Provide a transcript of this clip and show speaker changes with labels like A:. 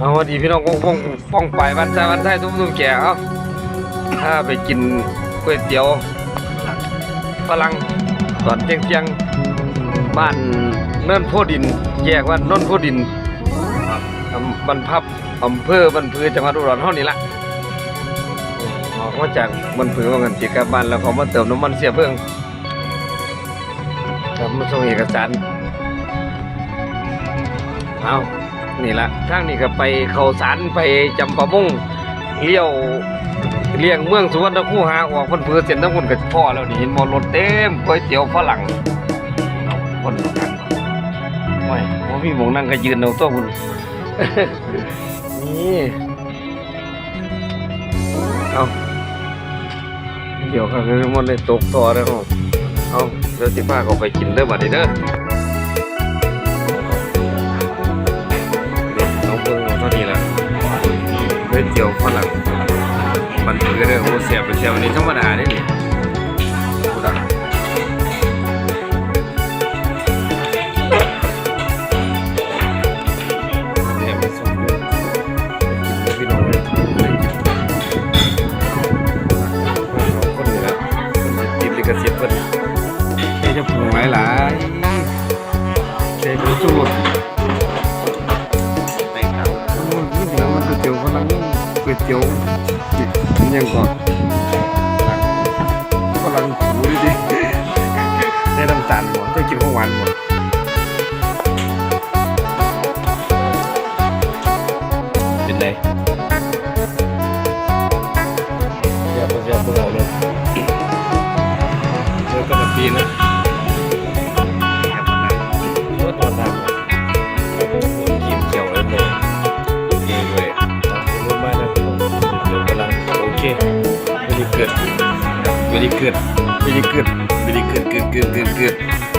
A: เอาวัสดีพี่น้องป้องป้องป้องไปวันใจวันใจทุกทุกแก่เอาถ้าไปกินก๋วยเตี๋ยวฝรั่งตอนเที่ยงเที่ยงบ้านเนินโพดิน แยกว่านนโพดินบรรพับอำเภอบรรพือจังหวัดอุดรเท่านี้ละออกมาจากบรรพือว่างันติกลับบ้านแล้วเขามาเติมน้ำมันเสียเพิ่งครับมาส่งเอกสารเอา นี่ละทางนี้ก็ไปเขาสารไปจำปามุ่งเลี้ยวเลี่ยงเมืองสุวรรณคูหาออกคนเพื่อเส้นทั้งคนก็พ่อแล้วนี่เห็นมอรถเต็มก๋วยเตี๋ยวฝรั่งคนกันไม่ว่าพี่หมองนั่งก็ยืนเอาตัวคุณนี่เอาเดี๋ยวข้างในมันได้ตกต่อแล้วเนาะเอาเดี๋ยวสิพาเขาไปกินเด้อบัดนี้เด้อ เฮ้ยเจียวฝรั่งมันถือเลยโอ้เสียบไปเสียบอันนี้ธรรมดาเนี่กูดั ก๋วยเตี๋ยวมันยังก่อนฝรั่งหูดิดิได้น้ำตาลหมดได้กินของหวานหมดเป็นไรเสียบเสียบเบื่อเลยเจอกันปีนะ good very good very good very good good good good good